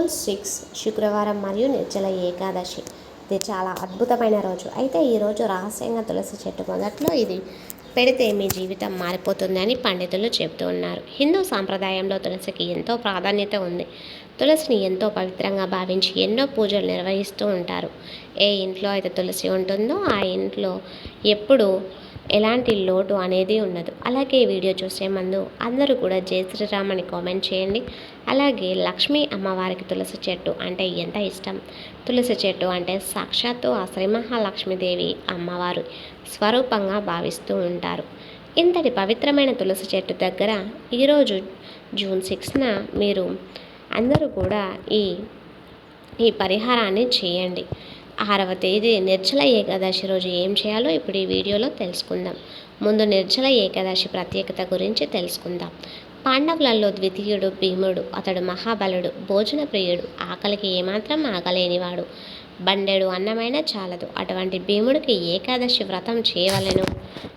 June six శుక్రవారం మరియు నిర్జల ఏకాదశి. ఇది చాలా అద్భుతమైన రోజు. అయితే ఈరోజు రహస్యంగా తులసి చెట్టు మొదట్లో ఇది పెడితే మీ జీవితం మారిపోతుందని పండితులు చెబుతూ ఉన్నారు. హిందూ సాంప్రదాయంలో తులసికి ఎంతో ప్రాధాన్యత ఉంది. తులసిని ఎంతో పవిత్రంగా భావించి ఎన్నో పూజలు నిర్వహిస్తూ ఉంటారు. ఏ ఇంట్లో అయితే తులసి ఉంటుందో ఆ ఇంట్లో ఎప్పుడు ఎలాంటి లోటు అనేది ఉండదు. అలాగే ఈ వీడియో చూసే ముందు అందరూ కూడా జై శ్రీరామ్ అని కామెంట్ చేయండి. అలాగే లక్ష్మీ అమ్మవారికి తులసి చెట్టు అంటే ఎంత ఇష్టం? తులసి చెట్టు అంటే సాక్షాత్తు ఆ శ్రీ మహాలక్ష్మీదేవి అమ్మవారు స్వరూపంగా భావిస్తూ ఉంటారు. ఇంతటి పవిత్రమైన తులసి చెట్టు దగ్గర ఈరోజు జూన్ సిక్స్న మీరు అందరూ కూడా ఈ ఈ పరిహారాన్ని చేయండి. ఆరవ తేదీ నిర్జల ఏకాదశి రోజు ఏం చేయాలో ఇప్పుడు ఈ వీడియోలో తెలుసుకుందాం. ముందు నిర్జల ఏకాదశి ప్రత్యేకత గురించి తెలుసుకుందాం. పాండవులలో ద్వితీయుడు భీముడు అతడు మహాబలుడు భోజన ప్రియుడు ఆకలికి ఏమాత్రం ఆగలేనివాడు. బండెడు అన్నమైన చాలదు. అటువంటి భీముడికి ఏకాదశి వ్రతం చేయవలెను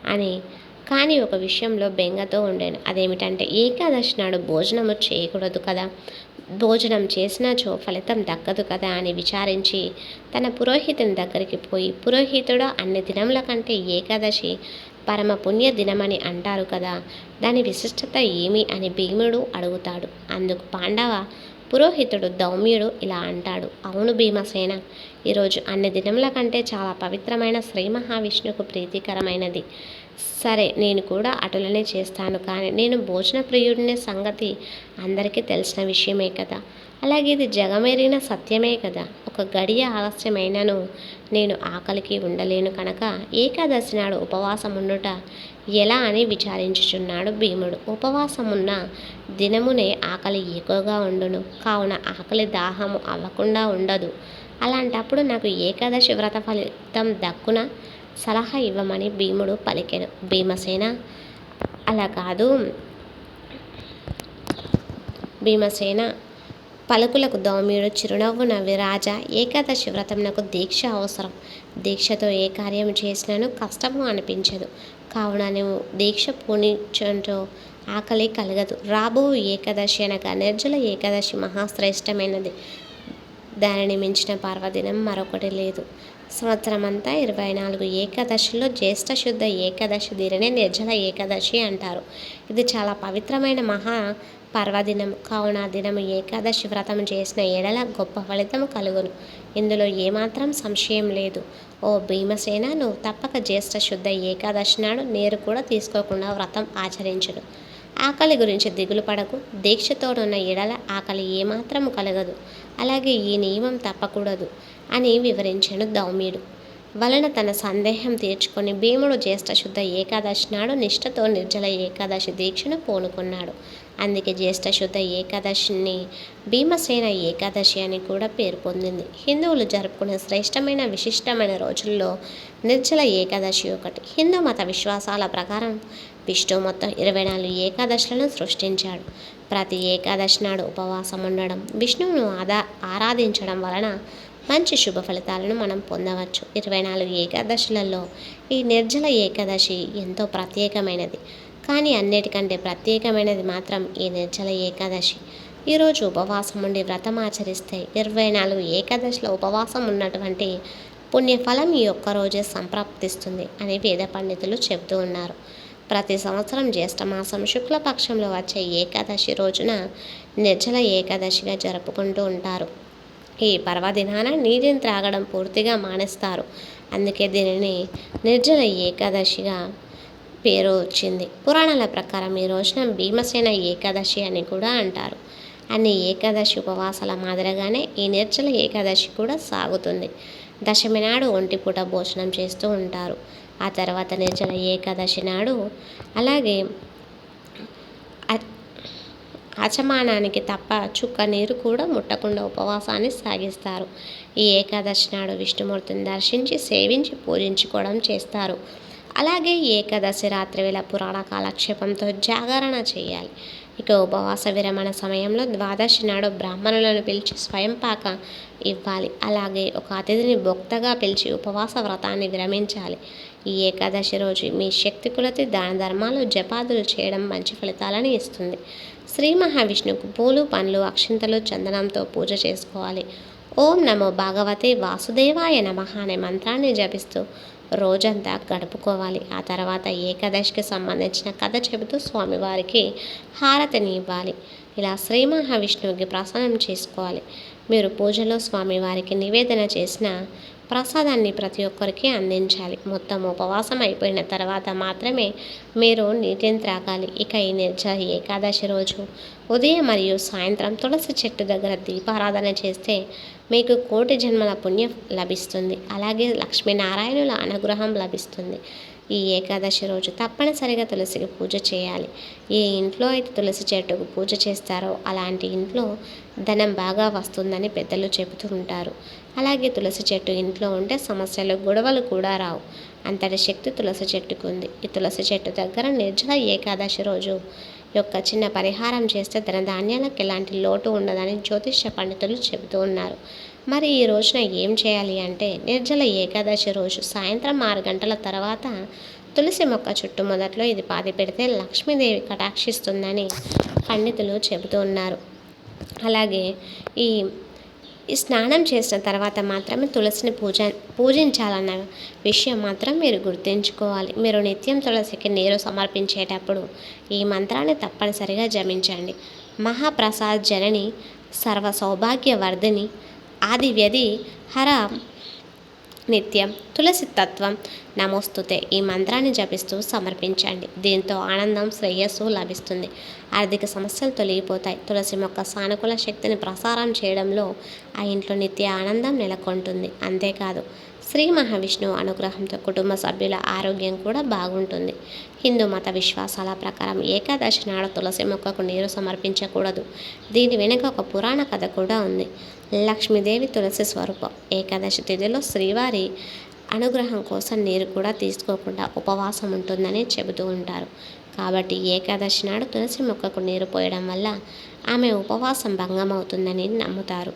అని కానీ ఒక విషయంలో బెంగతో ఉండేను. అదేమిటంటే ఏకాదశి నాడు భోజనము చేయకూడదు కదా. భోజనం చేసినాచో ఫలితం దక్కదు కదా అని విచారించి తన పురోహితుని దగ్గరికి పోయి పురోహితుడు అన్ని దినముల కంటే ఏకాదశి పరమ పుణ్య దినమని అంటారు కదా దాని విశిష్టత ఏమి? అని భీముడు అడుగుతాడు. అందుకు పాండవ పురోహితుడు దౌమ్యుడు ఇలా అంటాడు. అవును భీమసేన ఈరోజు అన్ని దినముల కంటే చాలా పవిత్రమైన శ్రీ మహావిష్ణుకు ప్రీతికరమైనది. సరే నేను కూడా అటులనే చేస్తాను. కానీ నేను భోజన ప్రియుడినే సంగతి అందరికీ తెలిసిన విషయమే కదా. అలాగే ఇది జగమెరిగిన సత్యమే కదా. ఒక గడియ ఆలస్యమైనను నేను ఆకలికి ఉండలేను కనుక ఏకాదశి నాడు ఉపవాసం ఉండుట ఎలా అని విచారించుచున్నాడు భీముడు. ఉపవాసం ఉన్న దినమునే ఆకలి ఎక్కువగా ఉండును. కావున ఆకలి దాహము అవ్వకుండా ఉండదు. అలాంటప్పుడు నాకు ఏకాదశి వ్రత ఫలితం దక్కున సలహా ఇవ్వమని భీముడు పలికెను. భీమసేన అలా కాదు. భీమసేన పలుకులకు దౌమ్యుడు చిరునవ్వు నవ్వి రాజా ఏకాదశి వ్రతంనకు దీక్ష అవసరం. దీక్షతో ఏ కార్యం చేసినాను కష్టము అనిపించదు. కావున నువ్వు దీక్ష పూనించో ఆకలి కలగదు. రాబో ఏకాదశి అనగా నిర్జల ఏకాదశి మహాశ్రేష్టమైనది. దానిని మించిన పర్వదినం మరొకటి లేదు. సంవత్సరం అంతా ఇరవై నాలుగు ఏకాదశిలో జ్యేష్ఠ శుద్ధ ఏకాదశి దీనినే నిర్జల ఏకాదశి అంటారు. ఇది చాలా పవిత్రమైన మహా పర్వదినం. కావున దినము ఏకాదశి వ్రతం చేసిన ఎడల గొప్ప ఫలితం కలుగును. ఇందులో ఏమాత్రం సంశయం లేదు. ఓ భీమసేన నువ్వు తప్పక జ్యేష్ఠ శుద్ధ ఏకాదశి నాడు నీరు కూడా తీసుకోకుండా వ్రతం ఆచరించడు ఆకలి గురించి దిగులు పడకు. దీక్షతోడున్న ఎడల ఆకలి ఏమాత్రం కలగదు. అలాగే ఈ నియమం తప్పకూడదు. అని వివరించాడు దౌమ్యుడు. వలన తన సందేహం తీర్చుకొని భీముడు జ్యేష్ఠశుద్ధ ఏకాదశి నాడు నిష్ఠతో నిర్జల ఏకాదశి దీక్షను పూనుకున్నాడు. అందుకే జ్యేష్ఠశుద్ధ ఏకాదశిని భీమసేన ఏకాదశి అని కూడా పేరు పొందింది. హిందువులు జరుపుకునే శ్రేష్టమైన విశిష్టమైన రోజుల్లో నిర్జల ఏకాదశి ఒకటి. హిందూ మత విశ్వాసాల ప్రకారం విష్ణువు మొత్తం ఇరవై నాలుగు ఏకాదశులను సృష్టించాడు. ప్రతి ఏకాదశి నాడు ఉపవాసం ఉండడం విష్ణువును ఆదా ఆరాధించడం వలన మంచి శుభ ఫలితాలను మనం పొందవచ్చు. ఇరవై నాలుగు ఏకాదశులలో ఈ నిర్జల ఏకాదశి ఎంతో ప్రత్యేకమైనది. కానీ అన్నిటికంటే ప్రత్యేకమైనది మాత్రం ఈ నిర్జల ఏకాదశి. ఈరోజు ఉపవాసం ఉండి వ్రతం ఆచరిస్తే ఇరవై నాలుగు ఏకాదశిలో ఉపవాసం ఉన్నటువంటి పుణ్యఫలం ఈ ఒక్క రోజే సంప్రాప్తిస్తుంది అని వేద పండితులు చెబుతూ ఉన్నారు. ప్రతి సంవత్సరం జ్యేష్ఠమాసం శుక్లపక్షంలో వచ్చే ఏకాదశి రోజున నిర్జల ఏకాదశిగా జరుపుకుంటూ ఉంటారు. ఈ పర్వదినాన నీటిని త్రాగడం పూర్తిగా మానేస్తారు. అందుకే దీనిని నిర్జల ఏకాదశిగా పేరు వచ్చింది పురాణాల ప్రకారం ఈ రోజున భీమసేన ఏకాదశి అని కూడా అంటారు. అన్ని ఏకాదశి ఉపవాసాల మాదిరిగానే ఈ నిర్జల ఏకాదశి కూడా సాగుతుంది. దశమి నాడు ఒంటిపూట భోజనం చేస్తూ ఉంటారు. ఆ తర్వాత నిర్జల ఏకాదశి నాడు అలాగే ఆచమానానికి తప్ప చుక్క నీరు కూడా ముట్టకుండా ఉపవాసాన్ని సాగిస్తారు. ఈ ఏకాదశి నాడు విష్ణుమూర్తిని దర్శించి సేవించి పూజించుకోవడం చేస్తారు. అలాగే ఏకాదశి రాత్రి వేళ పురాణ కాలక్షేపంతో జాగరణ చేయాలి. ఇక ఉపవాస విరమణ సమయంలో ద్వాదశి నాడు బ్రాహ్మణులను పిలిచి స్వయం పాక ఇవ్వాలి. అలాగే ఒక అతిథిని భక్తగా పిలిచి ఉపవాస వ్రతాన్ని విరమించాలి. ఈ ఏకాదశి రోజు మీ శక్తి కులతి దాన ధర్మాలు జపాదులు చేయడం మంచి ఫలితాలను ఇస్తుంది. శ్రీ మహావిష్ణువుకు పూలు పండ్లు అక్షింతలు చందనంతో పూజ చేసుకోవాలి. ఓం నమో భాగవతే వాసుదేవాయ నమ అనే మంత్రాన్ని జపిస్తూ రోజంతా గడుపుకోవాలి. ఆ తర్వాత ఏకాదశికి సంబంధించిన కథ చెబుతూ స్వామివారికి హారతిని ఇవ్వాలి. ఇలా శ్రీ మహావిష్ణువుకి ప్రసన్నం చేసుకోవాలి. మీరు పూజలో స్వామివారికి నివేదన చేసిన ప్రసాదాన్ని ప్రతి ఒక్కరికి అందించాలి. మొత్తం ఉపవాసం అయిపోయిన తర్వాత మాత్రమే మీరు నీటిని త్రాగాలి. ఇక ఈ నిర్జ ఏకాదశి రోజు ఉదయం మరియు సాయంత్రం తులసి చెట్టు దగ్గర దీపారాధన చేస్తే మీకు కోటి జన్మల పుణ్యం లభిస్తుంది. అలాగే లక్ష్మీనారాయణుల అనుగ్రహం లభిస్తుంది. ఈ ఏకాదశి రోజు తప్పనిసరిగా తులసికి పూజ చేయాలి. ఏ ఇంట్లో అయితే తులసి చెట్టుకు పూజ చేస్తారో అలాంటి ఇంట్లో ధనం బాగా వస్తుందని పెద్దలు చెబుతూ ఉంటారు. అలాగే తులసి చెట్టు ఇంట్లో ఉంటే సమస్యలు గొడవలు కూడా రావు. అంతటి శక్తి తులసి చెట్టుకు ఉంది. ఈ తులసి చెట్టు దగ్గర నిర్జల ఏకాదశి రోజు యొక్క చిన్న పరిహారం చేస్తే ధనధాన్యాలకు ఎలాంటి లోటు ఉండదని జ్యోతిష్య పండితులు చెబుతూ ఉన్నారు. మరి ఈ రోజున ఏం చేయాలి అంటే నిర్జల ఏకాదశి రోజు సాయంత్రం ఆరు గంటల తర్వాత తులసి మొక్క చుట్టూ మొదట్లో ఇది పాతి పెడితే లక్ష్మీదేవి కటాక్షిస్తుందని పండితులు చెబుతూ ఉన్నారు. అలాగే ఈ ఈ స్నానం చేసిన తర్వాత మాత్రమే తులసిని పూజ పూజించాలన్న విషయం మాత్రం మీరు గుర్తుంచుకోవాలి. మీరు నిత్యం తులసికి నీరు సమర్పించేటప్పుడు ఈ మంత్రాన్ని తప్పనిసరిగా జమించండి మహాప్రసాద్ జనని సర్వ సౌభాగ్యవర్ధిని ఆది వ్యధి హర. నిత్యం తులసి తత్వం. నమోస్తుతే ఈ మంత్రాన్ని జపిస్తూ సమర్పించండి. దీంతో ఆనందం శ్రేయస్సు లభిస్తుంది. ఆర్థిక సమస్యలు తొలగిపోతాయి. తులసి మొక్క సానుకూల శక్తిని ప్రసారం చేయడంలో ఆ ఇంట్లో నిత్య ఆనందం నెలకొంటుంది. అంతేకాదు శ్రీ మహావిష్ణువు అనుగ్రహంతో కుటుంబ సభ్యుల ఆరోగ్యం కూడా బాగుంటుంది. హిందూ మత విశ్వాసాల ప్రకారం ఏకాదశి నాడు తులసి మొక్కకు నీరు సమర్పించకూడదు. దీని వెనుక ఒక పురాణ కథ కూడా ఉంది. లక్ష్మీదేవి తులసి స్వరూపం. ఏకాదశి తిథిలో శ్రీవారి అనుగ్రహం కోసం నీరు కూడా తీసుకోకుండా ఉపవాసం ఉంటుందని చెబుతూ ఉంటారు. కాబట్టి ఏకాదశి నాడు తులసి మొక్కకు నీరు పోయడం వల్ల ఆమె ఉపవాసం భంగం అవుతుందని నమ్ముతారు.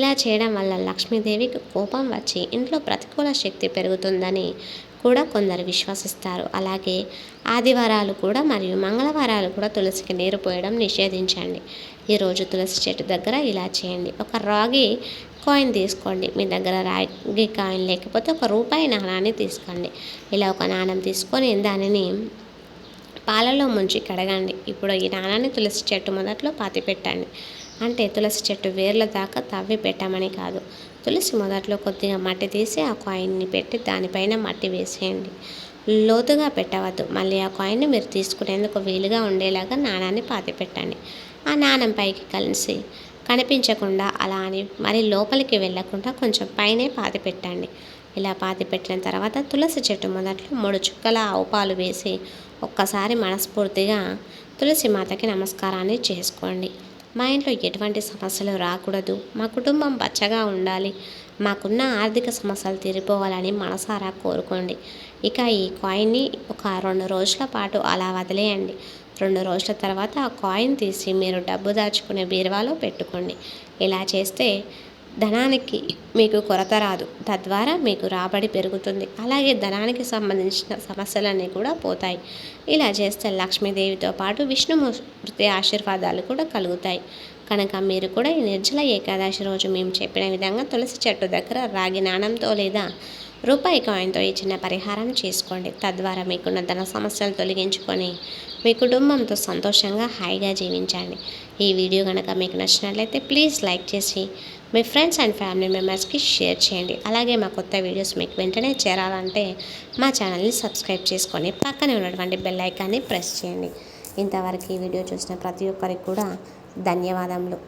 ఇలా చేయడం వల్ల లక్ష్మీదేవికి కోపం వచ్చి ఇంట్లో ప్రతికూల శక్తి పెరుగుతుందని కూడా కొందరు విశ్వసిస్తారు. అలాగే ఆదివారాలు కూడా మరియు మంగళవారాలు కూడా తులసికి నీరు పోయడం నిషేధించండి. ఈరోజు తులసి చెట్టు దగ్గర ఇలా చేయండి. ఒక రాగి కాయిన్ తీసుకోండి. మీ దగ్గర రాగి కాయిన్ లేకపోతే ఒక రూపాయి నాణాన్ని తీసుకోండి. ఇలా ఒక నాణం తీసుకొని దానిని పాలలో ముంచి కడగండి. ఇప్పుడు ఈ నాణాన్ని తులసి చెట్టు మొదట్లో పాతి పెట్టండి అంటే తులసి చెట్టు వేర్ల దాకా తవ్వి పెట్టమని కాదు. తులసి మొదట్లో కొద్దిగా మట్టి తీసి ఆ కాయిన్ని పెట్టి దానిపైన మట్టి వేసేయండి. లోతుగా పెట్టవద్దు. మళ్ళీ ఆ కాయిన్ని మీరు తీసుకునేందుకు వీలుగా ఉండేలాగా నాణాన్ని పాతి పెట్టండి. ఆ నాణం పైకి కలిసి కనిపించకుండా అలా అని మరి లోపలికి వెళ్ళకుండా కొంచెం పైనే పాతి పెట్టండి. ఇలా పాతి పెట్టిన తర్వాత తులసి చెట్టు మొదట్లో మూడు చుక్కల ఆవు పాలు వేసి ఒక్కసారి మనస్ఫూర్తిగా తులసి మాతకి నమస్కారాన్ని చేసుకోండి. మా ఇంట్లో ఎటువంటి సమస్యలు రాకూడదు. మా కుటుంబం పచ్చగా ఉండాలి. మాకున్న ఆర్థిక సమస్యలు తీరిపోవాలని మనసారా కోరుకోండి. ఇక ఈ కాయిన్ని ఒక రెండు రోజుల పాటు అలా వదిలేయండి. రెండు రోజుల తర్వాత ఆ కాయిన్ తీసి మీరు డబ్బు దాచుకునే బీరువాలో పెట్టుకోండి. ఇలా చేస్తే ధనానికి మీకు కొరత రాదు. తద్వారా మీకు రాబడి పెరుగుతుంది. అలాగే ధనానికి సంబంధించిన సమస్యలన్నీ కూడా పోతాయి. ఇలా చేస్తే లక్ష్మీదేవితో పాటు విష్ణుమూర్తి ఆశీర్వాదాలు కూడా కలుగుతాయి. కనుక మీరు కూడా ఈ నిర్జల ఏకాదశి రోజు మేము చెప్పిన విధంగా తులసి చెట్టు దగ్గర రాగి నాణంతో లేదా రూపాయి కాయిన్తో ఈ చిన్న పరిహారం చేసుకోండి. తద్వారా మీకున్న ధన సమస్యలు తొలగించుకొని మీ కుటుంబంతో సంతోషంగా హాయిగా జీవించండి. ఈ వీడియో కనుక మీకు నచ్చినట్లయితే ప్లీజ్ లైక్ చేసి మీ ఫ్రెండ్స్ అండ్ ఫ్యామిలీ మెంబర్స్కి షేర్ చేయండి. అలాగే మా కొత్త వీడియోస్ మీకు వెంటనే చేరాలంటే మా ఛానల్ని సబ్స్క్రైబ్ చేసుకొని పక్కనే ఉన్నటువంటి బెల్ ఐకాన్ని ప్రెస్ చేయండి. ఇంతవరకు ఈ వీడియో చూసిన ప్రతి ఒక్కరికి కూడా ధన్యవాదములు.